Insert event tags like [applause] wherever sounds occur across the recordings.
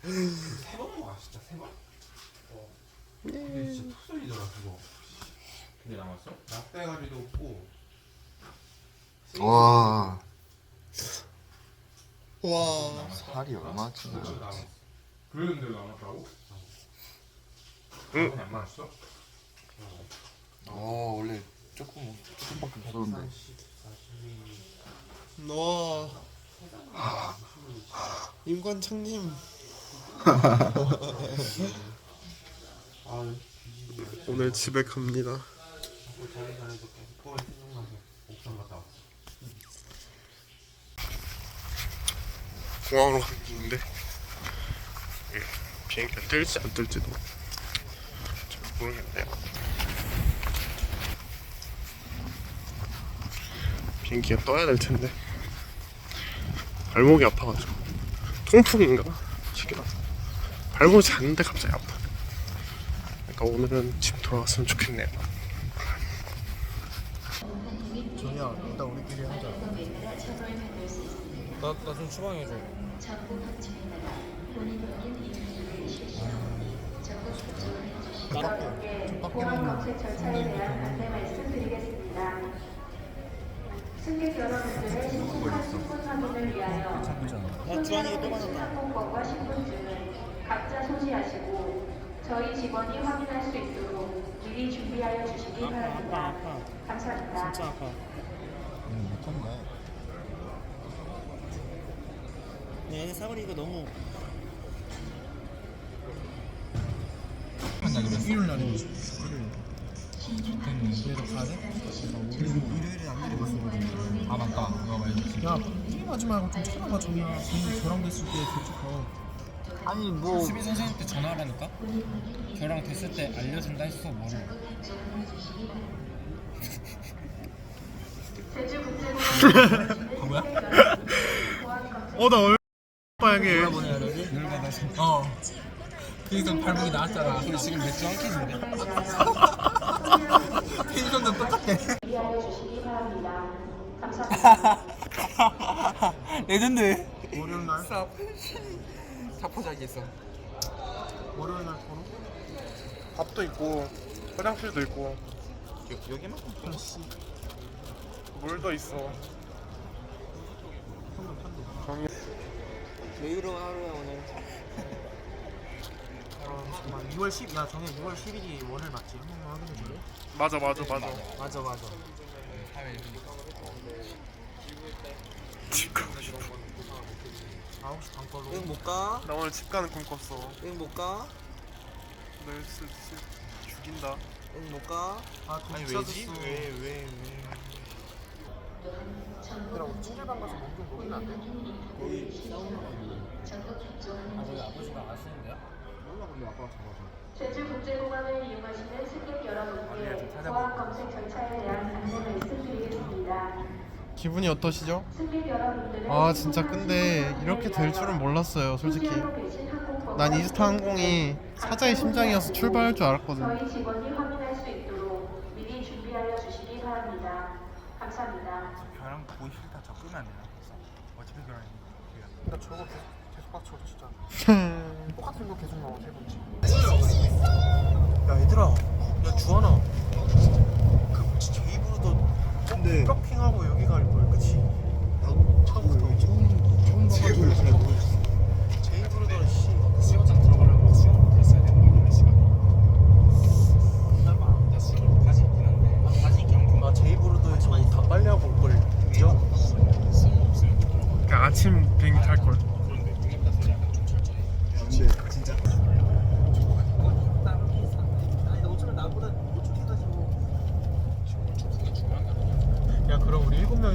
세번 먹어 진짜 세 번? 어 근데 진짜 톡소리더라 그거 근데 남았어? 낙대가리도 없고 와 와. 살이 얼마나 찌나 그랬는데 남았다고? 응? 안 맞았어? 어 원래 조금 조금밖에 없었는데 40, 42 와. 임관창님. 아 [laughs] 오늘 집에 갑니다. 공항으로 가는 길인데 예, 비행기가 뜰지 안 뜰지도 잘 모르겠네요. 비행기가 떠야 될 텐데 발목이 아파가지고 통풍인가 시기라 발목이 잤는데 갑자기 아파. 그러니까 오늘은 집 돌아왔으면 좋겠네요. 전이야 일단 우리끼리 하자 나나좀 추방해줘. 보안 검색 절차에 대한 안내 말씀드리겠습니다. 승객 여러분들의 신속한 신분 확인을 위하여 승객 항공권과 신분증은 각자 소지하시고 저희 직원이 확인할 수 있도록 미리 준비하여 주시기 바랍니다. 감사합니다. 진짜 아파. 못한다 네, 사거리 이거 너무 일요일 날이면 그래서 가야 돼? 그리고 일요일에 안 내려갔어 아 맞다 그거 말했지 야, 게임하지 말고 좀 찾아봐 정이야. 괜히 결항됐을 때 대축하. 아니 뭐 수비 선생님한테 전화하라니까. 결랑 됐을 때 알려준다 했어 뭐를. 어나 얼 빨개. 열받아서. 어. 그래서 발목이 나왔잖아. 우리 지금 맥주 한 캔인데. 바랍니다. 감사합니다. 레전드. 월요일 날, 자포자기 있어. 월요일 날 토로. 밥도 있고 화장실도 있고 여기만큼 물도 있어. 여유로운 하루야 오늘. 어, 잠깐만. 6월 10, 야 정해 6월 10일이 월요일 맞지? 한 번만 확인해 줄래? 맞아 맞아 맞아. 맞아 맞아. 사회 집 가고 싶어. 9시 반 걸로. 응 못 가? 나 오늘 집 가는 꿈 꿨어. 응 못 가? 널 쓰, 쓰, 죽인다. 응 못 가? 아, 돈 비싸졌어. 왜 왜? 얘들아, 우리 찜질방 가서 몸좀 녹이면 안 돼? 아 저기 아버지가 아시는데요? 제주국제공항을 이용하시는 승객 여러분께 보안 검색 절차에 대한 안내 말씀드리겠습니다. 기분이 어떠시죠? 아 진짜 근데 이렇게 될 줄은 몰랐어요 솔직히. 난 이스타 항공이 사자의 심장이어서 출발할 줄 알았거든. 저희 직원이 확인할 수 있도록 미리 준비하여 주시기 바랍니다. 감사합니다. 벼랑 싫다. 저 끄면 안 되나? 어차피 벼랑이. 나 저거 계속, 계속 빡쳐, 진짜. 똑같은 거 계속 나와, 세 번째. 야, 얘들아. 야, 주하나. 그 뭐지, 제이브로도 근데 쇼핑하고 여기 갈걸, 그치? 나도 처음 처음 처음 봐가지고 잘 모르겠어 제이브로도 씨. 수영장 들어가려면 수영 됐어야 되는 거야 시간. 나 수영 바지 있긴 한데 바지 경품 아, 제이브로도에서 다 빨리 하고 올걸. 그죠? 수영 없으면 못 들어가. 그냥 아침 비행기 탈 걸. 그런데 용역 같은 약간 좀 철저해. 근데 진짜 아니, 너 어차피 나보다 5초 해가지고. 그게 중요한 거 아니야? 야, 그럼 우리 일곱 명.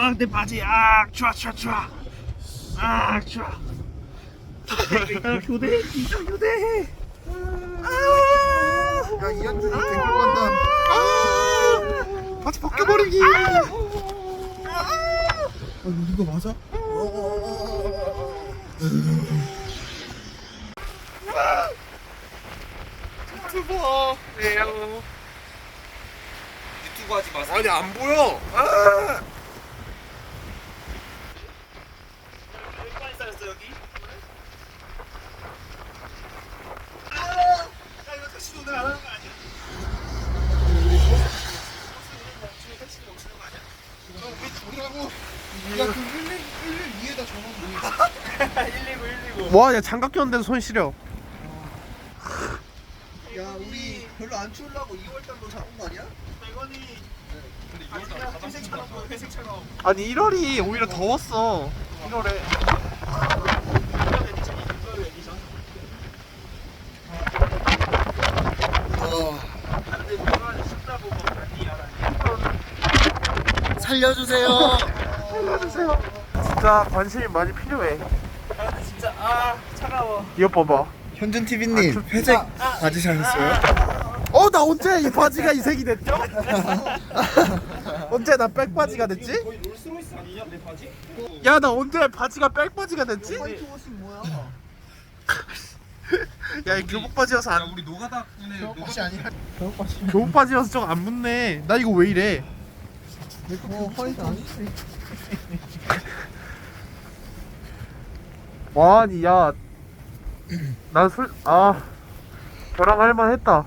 아 내 바지 아 좋아 좋아 좋아 아 좋아 아, 교대 기자 교대 야 이현준이 댓글 간다 여기. 이거 맞아? 유튜버. 네요. 유튜브 하지 마세요. 아니 안 보여. 아! 빨리 쌓였어 여기. 와, 야 장갑 꼈는데도 손 시려. 야 우리 별로 안 추우려고 2월달로 잡은 거 아니야? 회색처럼 보여 회색처럼 아니 1월이 오히려 더웠어. 1월에. 살려주세요 알려주세요. 진짜 관심이 많이 필요해. 아 차가워 이거 봐봐. 현준 TV님 회색 바지 사셨어요? 어, 나 언제 이 바지가 이 색이 됐죠? [laughs] 언제 나 백바지가 됐지? 롤스로이스 아니냐 내 바지? 야, 나 언제 바지가 백바지가 됐지? [laughs] 야, 이 교복 바지여서 안 우리 노가다 군에 혹시 아니야? 교복 바지여서 좀 안 붙네. 나 이거 왜 이래? 어 화이트 아니지 와, 아니 야, 난 술, 아, 저랑 할만했다.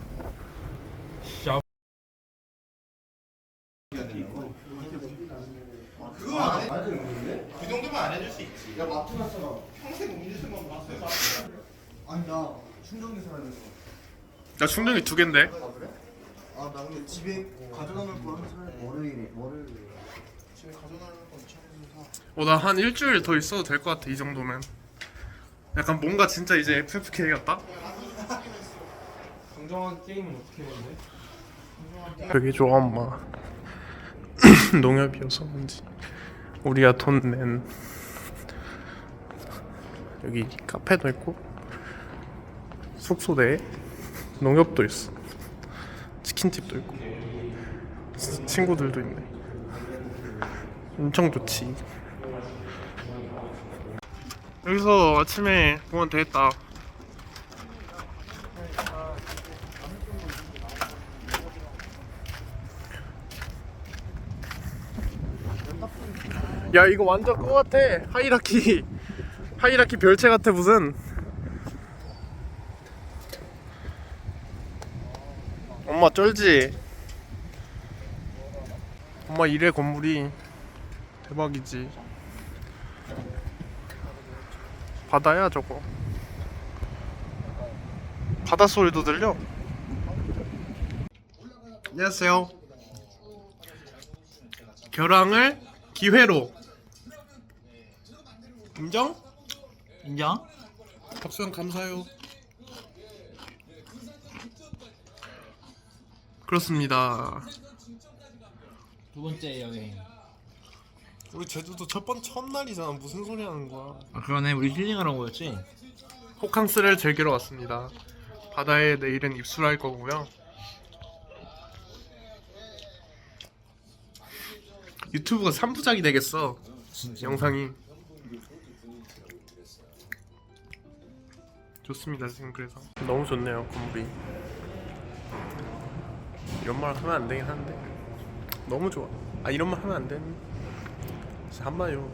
그 정도면 안 해줄 수 있지 야 마트 갔잖아 평생 음료수만 봤어요 아니 나 충전기 사야 돼서 나 충전기 두 갠데. 아나 근데 집에 가져다 놓을 거 하나 사야 돼 월요일에 월요일에 집에 가져다 놓을 거 이천원 사 어, 나 한 일주일 더 있어도 될 것 같아, 이 정도면. 약간 뭔가 진짜 이제 FFK 같다? 공정한 게임은 어떻게 했는데? 되게 좋아, 엄마. [clears throat] 농협이어서 그런지. 우리가 돈 낸. 여기 카페도 있고, 숙소 내에 농협도 있어. 치킨집도 있고, 치- 친구들도 있네. 엄청 좋지. 여기서 아침에 보면 되겠다. 야 이거 완전 그거 같아. 하이라키 하이라키 별채 같아 무슨. 엄마 쩔지? 엄마 이래 건물이 대박이지 바다야 저거 바다 소리도 들려 안녕하세요 결항을 기회로 인정? 인정? 박수형 감사해요. 그렇습니다. 두 번째 여행. 우리 제주도 첫 번 첫날이잖아. 무슨 소리 하는 거야? 아 그러네 우리 힐링하러 온 거였지? 호캉스를 즐기러 왔습니다. 바다에 내일은 입술할 거고요. 유튜브가 3부작이 되겠어. 영상이. 좋습니다 지금 그래서 너무 좋네요 건물이 이런 말 하면 안 되긴 한데 너무 좋아 아 이런 말 하면 안 되는 진짜 한마디로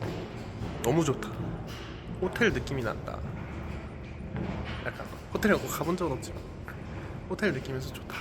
너무 좋다. 호텔 느낌이 난다. 약간 호텔에 가본 적은 없지만 호텔 느낌에서 좋다